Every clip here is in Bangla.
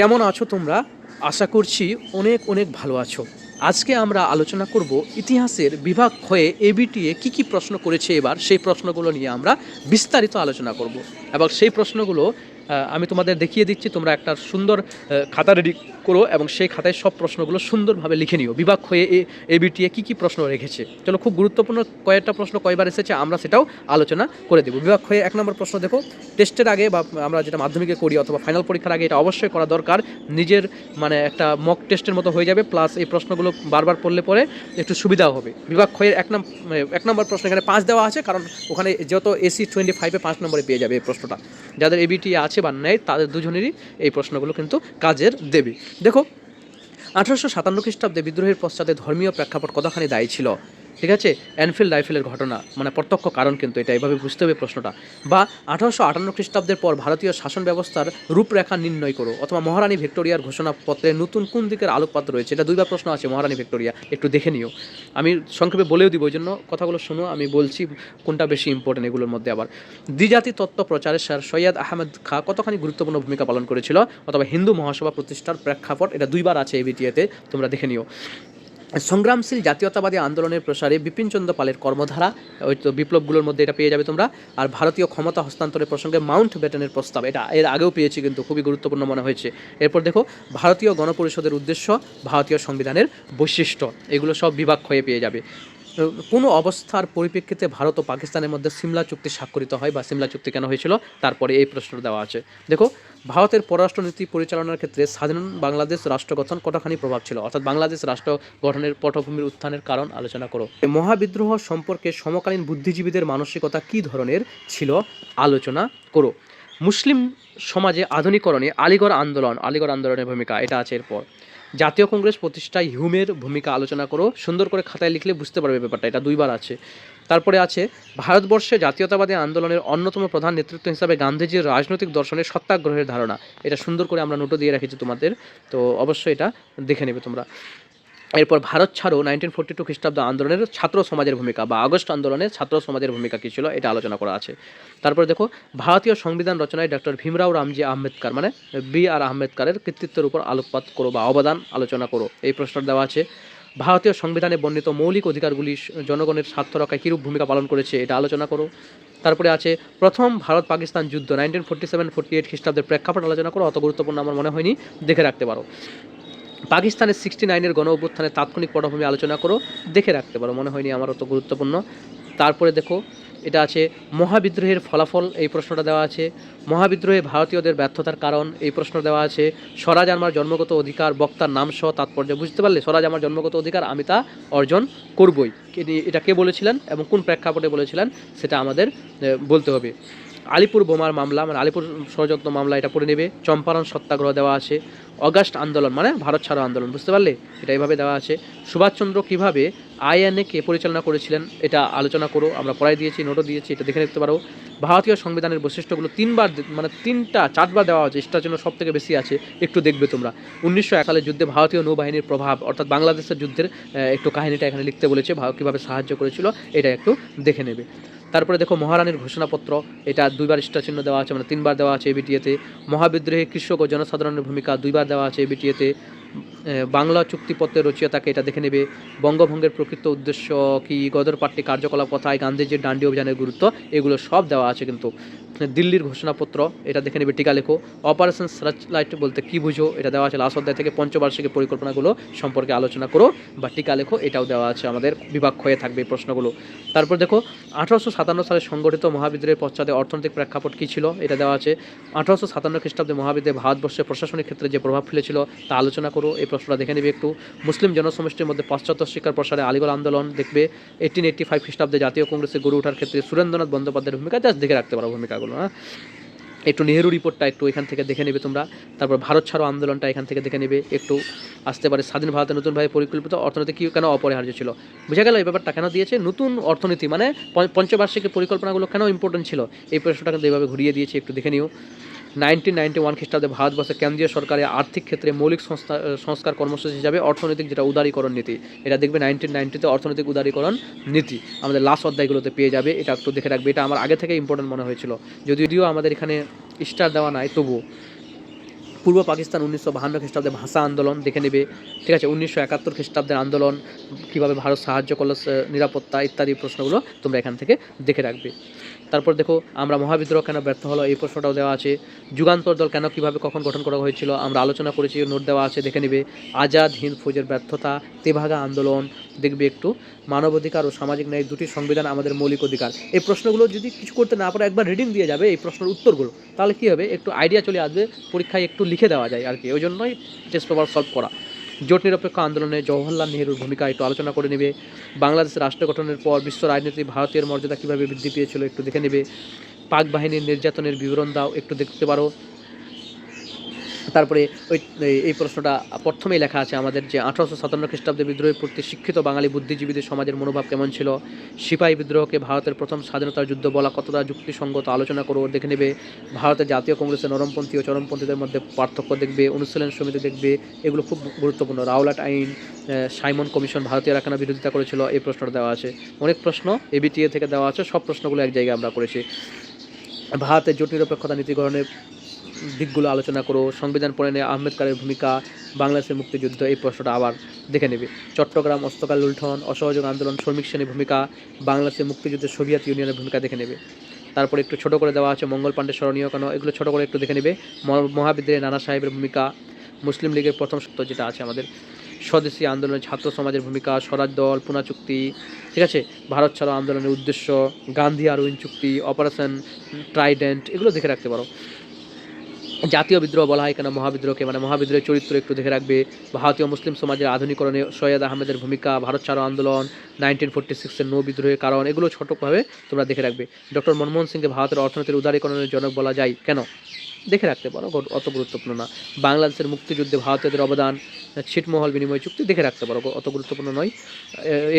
কেমন আছো তোমরা? আশা করছি অনেক অনেক ভালো আছো। আজকে আমরা আলোচনা করব ইতিহাসের বিভাগ হয়ে এবিটিএ কি কি প্রশ্ন করেছে এবার, সেই প্রশ্নগুলো নিয়ে আমরা বিস্তারিত আলোচনা করব। এবং সেই প্রশ্নগুলো আমি তোমাদের দেখিয়ে দিচ্ছি, তোমরা একটা সুন্দর খাতা রেডি করো এবং সেই খাতায় সব প্রশ্নগুলো সুন্দরভাবে লিখে নিও। বিভাগ হয়ে এ এবিটিএ কী কী প্রশ্ন রেখেছে? চলো খুব গুরুত্বপূর্ণ কয়েকটা প্রশ্ন কয়বার এসেছে আমরা সেটাও আলোচনা করে দেবো। বিভাগ হয়ে এক নম্বর প্রশ্ন দেখো টেস্টের আগে বা আমরা যেটা মাধ্যমিকে করি অথবা ফাইনাল পরীক্ষার আগে এটা অবশ্যই করা দরকার। নিজের মানে একটা মক টেস্টের মতো হয়ে যাবে প্লাস এই প্রশ্নগুলো বারবার পড়লে পরে একটু সুবিধাও হবে। বিভাগ হয়ে এক নম্বর এক নম্বর প্রশ্ন এখানে পাঁচ দেওয়া আছে, কারণ ওখানে যত এসি টোয়েন্টি ফাইভে পাঁচ নম্বরে পেয়ে যাবে এই প্রশ্নটা। যাদের এবিটি আছে বা নেই তাদের দুজনেরই এই প্রশ্নগুলো কিন্তু কাজের দেবে। দেখো আঠারোশো সাতান্ন খ্রিস্টাব্দে বিদ্রোহের পশ্চাতে ধর্মীয় প্রেক্ষাপট কতখানি দায়ী ছিল? ঠিক আছে? এনফিল্ড রাইফেলের ঘটনা মানে প্রত্যক্ষ কারণ কিন্তু এটা, এভাবে বুঝতে হবে প্রশ্নটা। বা আঠারোশো আটান্ন খ্রিস্টাব্দের পর ভারতীয় শাসন ব্যবস্থার রূপরেখা নির্ণয় করো, অথবা মহারানী ভিক্টোরিয়ার ঘোষণাপত্রে নতুন কোন দিকের আলোকপাত রয়েছে? এটা দুইবার প্রশ্ন আছে, মহারানী ভিক্টোরিয়া, একটু দেখে নিও। আমি সংক্ষেপে বলেও দিব ওই জন্য কথাগুলো শুনো, আমি বলছি কোনটা বেশি ইম্পর্টেন্ট এগুলোর মধ্যে আবার। দ্বিজাতি তত্ত্ব প্রচারে স্যার সৈয়দ আহমেদ খা কতখানি গুরুত্বপূর্ণ ভূমিকা পালন করেছিল? অথবা হিন্দু মহাসভা প্রতিষ্ঠার প্রেক্ষাপট, এটা দুইবার আছে এই বিটিএতে তোমরা দেখে নিও। সংগ্রামশীল জাতীয়তাবাদী আন্দোলনের প্রসারে বিপিনচন্দ্র পালের কর্মধারা, ওই তো বিপ্লবগুলোর মধ্যে এটা পেয়ে যাবে তোমরা। আর ভারতীয় ক্ষমতা হস্তান্তরের প্রসঙ্গে মাউন্ট ব্যাটেনের প্রস্তাব, এটা এর আগেও পেয়েছি কিন্তু খুবই গুরুত্বপূর্ণ মনে হয়েছে। এরপর দেখো, ভারতীয় গণপরিষদের উদ্দেশ্য, ভারতীয় সংবিধানের বৈশিষ্ট্য, এগুলো সব বিভাগ হয়ে পেয়ে যাবে। কোনো অবস্থার পরিপ্রেক্ষিতে ভারত ও পাকিস্তানের মধ্যে সিমলা চুক্তি স্বাক্ষরিত হয় বা সিমলা চুক্তি কেন হয়েছিল, তারপরে এই প্রশ্ন দেওয়া আছে। দেখো ভারতের পররাষ্ট্রনীতি পরিচালনার ক্ষেত্রে স্বাধীন বাংলাদেশ রাষ্ট্র গঠন কতখানি প্রভাব ছিল? অর্থাৎ বাংলাদেশ রাষ্ট্র গঠনের পটভূমির উত্থানের কারণ আলোচনা করো। মহাবিদ্রোহ সম্পর্কে সমকালীন বুদ্ধিজীবীদের মানসিকতা কি ধরনের ছিল? আলোচনা করো। মুসলিম সমাজে আধুনিকরণে আলিগড় আন্দোলন, আলিগড় আন্দোলনের ভূমিকা, এটা আছে এরপর। জাতীয় কংগ্রেস প্রতিষ্ঠায় হিউমের ভূমিকা আলোচনা করো, সুন্দর করে খাতায় লিখলে বুঝতে পারবে ব্যাপারটা, এটা দুইবার আছে। তারপরে আছে, ভারতবর্ষে জাতীয়তাবাদী আন্দোলনের অন্যতম প্রধান নেতৃত্ব হিসাবে গান্ধীজির রাজনৈতিক দর্শনের সত্যাগ্রহের ধারণা, এটা সুন্দর করে আমরা নোটও দিয়ে রেখেছি তোমাদের, তো অবশ্যই এটা দেখে নেবে তোমরা। এরপর ভারত ছাড়ো নাইনটিন ফোর্টি টু খ্রিস্টাব্দ আন্দোলনের ছাত্র সমাজের ভূমিকা বা আগস্ট আন্দোলনের ছাত্র সমাজের ভূমিকা কী ছিল এটা আলোচনা করা আছে। তারপর দেখো, ভারতীয় সংবিধান রচনায় ডক্টর ভীমরাও রামজি আম্বেদকর মানে বি আর আম্বেদকরের কৃতিত্বের উপর আলোকপাত করো বা অবদান আলোচনা করো, এই প্রশ্নটা দেওয়া আছে। ভারতীয় সংবিধানে বর্ণিত মৌলিক অধিকারগুলি জনগণের স্বার্থ রক্ষায় কীরূপ ভূমিকা পালন করেছে এটা আলোচনা করো। তারপরে আছে, প্রথম ভারত পাকিস্তান যুদ্ধ nineteen forty seven forty eight খ্রিস্টাব্দের প্রেক্ষাপট আলোচনা করো, অত গুরুত্বপূর্ণ আমার মনে হয়নি, দেখে রাখতে পারো। পাকিস্তানের সিক্সটি নাইনের গণ অভ্যুত্থানের তাৎক্ষণিক পটভূমি আলোচনা করো, দেখে রাখতে পারো, মনে হয়নি আমার অত গুরুত্বপূর্ণ। তারপরে দেখো, এটা আছে মহাবিদ্রোহের ফলাফল, এই প্রশ্নটা দেওয়া আছে। মহাবিদ্রোহে ভারতীয়দের ব্যর্থতার কারণ, এই প্রশ্ন দেওয়া আছে। স্বরাজ আমার জন্মগত অধিকার, বক্তার নাম সহ তাৎপর্য, বুঝতে পারলে স্বরাজ আমার জন্মগত অধিকার আমি তা অর্জন করবই। এটা কে বলেছিলেন এবং কোন প্রেক্ষাপটে বলেছিলেন, সেটা আমাদের বলতে হবে। আলিপুর বোমার মামলা মানে আলিপুর ষড়যন্ত্র মামলা এটা পড়ে নেবে। চম্পারণ সত্যাগ্রহ দেওয়া আছে। অগাস্ট আন্দোলন মানে ভারত ছাড়ো আন্দোলন, বুঝতে পারলে? এটা এইভাবে দেওয়া আছে। সুভাষচন্দ্র কীভাবে আইএনএ কে পরিচালনা করেছিলেন, এটা আলোচনা করো। আমরা পড়াই দিয়েছি নোটও দিয়েছি, এটা দেখে নিতে পারো। ভারতীয় সংবিধানের বৈশিষ্ট্যগুলো তিনবার মানে তিনটা, চারবার দেওয়া আছে। এটার জন্য সব থেকে বেশি আছে, একটু দেখবে তোমরা। উনিশশো একালের যুদ্ধে ভারতীয় নৌবাহিনীর প্রভাব, অর্থাৎ বাংলাদেশের যুদ্ধের একটু কাহিনীটা এখানে লিখতে বলেছে কীভাবে সাহায্য করেছিল, এটা একটু দেখে নেবে। তারপরে দেখো মহারানীর ঘোষণাপত্র, এটা দুইবার চিহ্ন দেওয়া আছে মানে তিনবার দেওয়া আছে এবিটিএতে মহাবিদ্রোহী কৃষক ও জনসাধারণের ভূমিকা দুইবার দেওয়া আছে এবিটিএতে বাংলা চুক্তিপত্রের তাকে এটা দেখে নেবে। বঙ্গভঙ্গের প্রকৃত উদ্দেশ্য কি? গদর পার্টি কার্যকলাপ কথায়? গান্ধীজির ডান্ডি অভিযানের গুরুত্ব? এগুলো সব দেওয়া আছে কিন্তু। দিল্লির ঘোষণাপত্র, এটা দেখে নেবে, টিকা লেখো। অপারেশন সার্চ লাইট বলতে কী বুঝো? এটা দেওয়া আছে লাস্ট অধ্যায় থেকে পঞ্চবার্ষিকী পরিকল্পনাগুলো সম্পর্কে আলোচনা করো বা টিকা লেখো, এটাও দেওয়া আছে আমাদের বিভাগ হয়ে থাকবে এই প্রশ্নগুলো। তারপর দেখো, আঠারোশো সাতান্ন সালে সংগঠিত মহাবিদ্রোহের পশ্চাতে অর্থনৈতিক প্রেক্ষাপট কী ছিল? এটা দেওয়া আছে। আঠারোশো সাতান্ন খ্রিস্টাব্দে মহাবিদ্রোহে ভারতবর্ষের প্রশাসনিক ক্ষেত্রে যে প্রভাব ফেলেছিল, তা আলোচনা করো। এই প্রশ্নটা দেখে নেবে একটু। মুসলিম জনসমষ্টির মধ্যে পাশ্চাত্য শিক্ষার প্রসারে আলিগড় আন্দোলন দেখবে। এইটিন এইট্টি ফাইভ খ্রিস্টাব্দে জাতীয় কংগ্রেসে গড়ে ওঠার ক্ষেত্রে সুরেন্দ্রনাথ বন্দ্যোপাধ্যায়ের ভূমিকা জাস্ট দেখে রাখতে পারো ভূমিকাগুলো হ্যাঁ? একটু নেহেরু রিপোর্টটা একটু এখান থেকে দেখে নেবে তোমরা। তারপর ভারত ছাড়ো আন্দোলনটা এখান থেকে দেখে নেবে একটু। আসতে পারে স্বাধীন ভারতের নতুনভাবে পরিকল্পিত অর্থনীতি কি কেন অপরিহার্য ছিল? বুঝা গেল এই ব্যাপারটা কেন দিয়েছে? নতুন অর্থনীতি মানে পঞ্চ- পঞ্চবার্ষিকী পরিকল্পনাগুলো কেন ইম্পর্টেন্ট ছিল? এই প্রশ্নটা কিন্তু এইভাবে ঘুরিয়ে দিয়েছে, একটু দেখে নিও। নাইনটিন নাইনটি ওয়ান খ্রিস্টাব্দে ভারতবর্ষে কেন্দ্রীয় সরকারের আর্থিক ক্ষেত্রে মৌলিক সংস্কার কর্মসূচি হিসাবে অর্থনৈতিক যেটা উদারীকরণ নীতি, এটা দেখবে নাইনটিন নাইনটিতে অর্থনৈতিক উদারীকরণ নীতি। আমাদের লাস্ট অধ্যায়গুলোতে পেয়ে যাবে, এটা একটু দেখে রাখবে, এটা আমার আগে থেকে ইম্পর্টেন্ট মনে হয়েছিল। যদিও আমাদের এখানে স্টার দেওয়া নাই, তবুও। পূর্ব পাকিস্তান উনিশশো বাহান্ন খ্রিস্টাব্দে ভাষা আন্দোলন, দেখে নেবে, ঠিক আছে, উনিশশো একাত্তর খ্রিস্টাব্দের আন্দোলন, কীভাবে ভারত সাহায্য করল নিরাপত্তা ইত্যাদি প্রশ্নগুলো তোমরা এখান থেকে দেখে রাখবে। তারপর দেখো, আমরা মহাবিদ্রোহ কেন ব্যর্থ হলো? এই প্রশ্নটাও দেওয়া আছে। যুগান্তর দল কেন কীভাবে কখন গঠন করা হয়েছিল? আমরা আলোচনা করেছি, নোট দেওয়া আছে, দেখে নেবে। আজাদ হিন্দ ফৌজের ব্যর্থতা, তেভাগা আন্দোলন, দেখবে একটু। মানবাধিকার ও সামাজিক ন্যায় দুটি সংবিধান আমাদের মৌলিক অধিকার। এই প্রশ্নগুলো যদি কিছু করতে না পারো, একবার রিডিং দিয়ে যাবে এই প্রশ্নের উত্তরগুলো। তাহলে কী হবে? একটু আইডিয়া চলে আসবে, পরীক্ষায় একটু লিখে দেওয়া যায় আর কি। ওই জন্যই টেস্ট পেপার সলভ করা। জোট নিরপেক্ষ আন্দোলনে জওহরলাল নেহরুর ভূমিকা একটু আলোচনা করে নেবে। বাংলাদেশ রাষ্ট্র গঠনের পর বিশ্ব রাজনীতি ভারতীয় মর্যাদা কীভাবে বৃদ্ধি পেয়েছিল একটু দেখে নেবে। পাক বাহিনীর নির্যাতনের বিবরণ দাও একটু দেখতে পারো। তারপরে ওই, এই- প্রশ্নটা প্রথমেই লেখা আছে, আমাদের যে আঠারোশো সাতান্ন খ্রিস্টাব্দে বিদ্রোহের প্রতি শিক্ষিত বাঙালি বুদ্ধিজীবীদের সমাজের মনোভাব কেমন ছিল? সিপাহী বিদ্রোহকে ভারতের প্রথম স্বাধীনতার যুদ্ধ বলা কতটা যুক্তিসঙ্গত আলোচনা করো, দেখে নেবে। ভারতের জাতীয় কংগ্রেসের নরমপন্থী ও চরমপন্থীদের মধ্যে পার্থক্য দেখবে, অনুশীলন সমিতি দেখবে। এগুলো খুব গুরুত্বপূর্ণ। রাওলাট আইন সাইমন কমিশন ভারতীয়রা কেন বিরোধিতা করেছিল, এই প্রশ্নটা দেওয়া আছে। অনেক প্রশ্ন এবিটিএ থেকে দেওয়া আছে, সব প্রশ্নগুলো এক জায়গায় আমরা করেছি। ভারতের জোট নিরপেক্ষতা নীতি গ্রহণের দিকগুলো আলোচনা করো, সংবিধান প্রণয়নে আম্বেদকরের ভূমিকা, বাংলাদেশের মুক্তিযুদ্ধ, এই প্রশ্নটা আবার দেখে নেবে। চট্টগ্রাম অস্তকাল লুণ্ঠন, অসহযোগ আন্দোলন, শ্রমিক শ্রেণির ভূমিকা, বাংলাদেশের মুক্তিযুদ্ধে সোভিয়েত ইউনিয়নের ভূমিকা দেখে নেবে। তারপর একটু ছোট করে দেওয়া আছে মঙ্গল পাণ্ডে স্মরণীয় কেন, এগুলো ছোট করে একটু দেখে নেবে। মহাবিদ্যালয়ে নানা সাহেবের ভূমিকা, মুসলিম লীগের প্রথম সত্য যেটা আছে আমাদের। স্বদেশী আন্দোলনে ছাত্র সমাজের ভূমিকা, স্বরাজ দল, পুনা চুক্তি, ঠিক আছে? ভারত ছাড়ো আন্দোলনের উদ্দেশ্য, গান্ধী আরউইন চুক্তি, অপারেশন ট্রাইডেন্ট, এগুলো দেখে রাখতে পারো। জাতীয় বিদ্রোহ বলা হয় কেন? মহাবিদ্রোহকে মানে মহাবিদ্রোহের চরিত্র একটু দেখে রাখবে। ভারতীয় মুসলিম সমাজের আধুনিকরণে সৈয়দ আহমেদের ভূমিকা, ভারত ছাড়ো আন্দোলন, নাইনটিন ফোর্টি সিক্সের নৌ বিদ্রোহের কারণ, এগুলো ছোটোভাবে তোমরা দেখে রাখবে। ডক্টর মনমোহন সিংকে ভারতের অর্থনীতির উদারীকরণের জনক বলা যায়। কেন? দেখে রাখতে পারো অত গুরুত্বপূর্ণ না। বাংলাদেশের মুক্তিযুদ্ধে ভারতীয়দের অবদান, ছিটমহল বিনিময় চুক্তি দেখে রাখতে পারো অত গুরুত্বপূর্ণ নয়।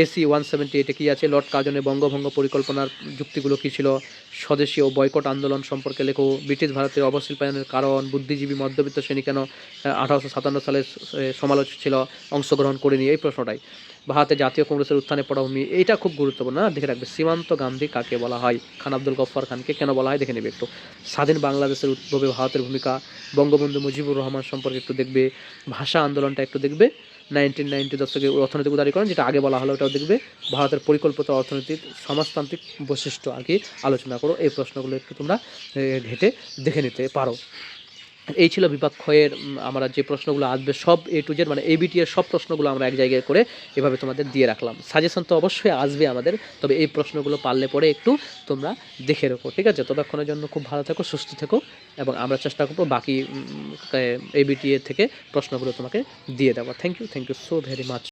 এসি ওয়ান সেভেন্টি এইটে কী আছে? লর্ড কার্জনের বঙ্গভঙ্গ পরিকল্পনার যুক্তিগুলো কী ছিল? স্বদেশী ও বয়কট আন্দোলন সম্পর্কে লেখো, ব্রিটিশ ভারতের অবশিল্পায়নের কারণ, বুদ্ধিজীবী মধ্যবিত্ত শ্রেণি কেন আঠারোশো সাতান্ন সালে সমালোচক ছিল, অংশগ্রহণ করেনি, এই প্রশ্নটাই। ভারতের জাতীয় কংগ্রেসের উত্থানে পটভূমি এইটা খুব গুরুত্বপূর্ণ, না? দেখে রাখবে, সীমান্ত গান্ধী কাকে বলা হয়? খান আব্দুল গফ্ফার খানকে কেন বলা হয়? দেখে নেবে একটু। স্বাধীন বাংলাদেশের উদ্ভবে ভারতের ভূমিকা, বঙ্গবন্ধু মুজিবুর রহমান সম্পর্কে একটু দেখবে, ভাষা আন্দোলনটা একটু দেখবে। নাইনটিন নাইনটি দশকে অর্থনৈতিক উদারীকরণ যেটা আগে বলা হলো, ওটাও দেখবে। ভারতের পরিকল্পিত অর্থনীতির সমাজতান্ত্রিক বৈশিষ্ট্য আর কি আলোচনা করো। এই প্রশ্নগুলো একটু তোমরা ঘেটে দেখে নিতে পারো। এই ছিল বিভাগ ক্ষয়ের আমরা যে প্রশ্নগুলো আসবে সব এ টু জেড মানে এবিটি এর সব প্রশ্নগুলো আমরা এক জায়গায় করে এভাবে তোমাদের দিয়ে রাখলাম। সাজেশন তো অবশ্যই আসবে আমাদের, তবে এই প্রশ্নগুলো পারলে পরে একটু তোমরা দেখে রাখো, ঠিক আছে? ততক্ষণের জন্য খুব ভালো থেকো, সুস্থ থেকো। এবং আমরা চেষ্টা করব বাকি এবিটিএ থেকে প্রশ্নগুলো তোমাকে দিয়ে দেওয়া thank you thank you so very much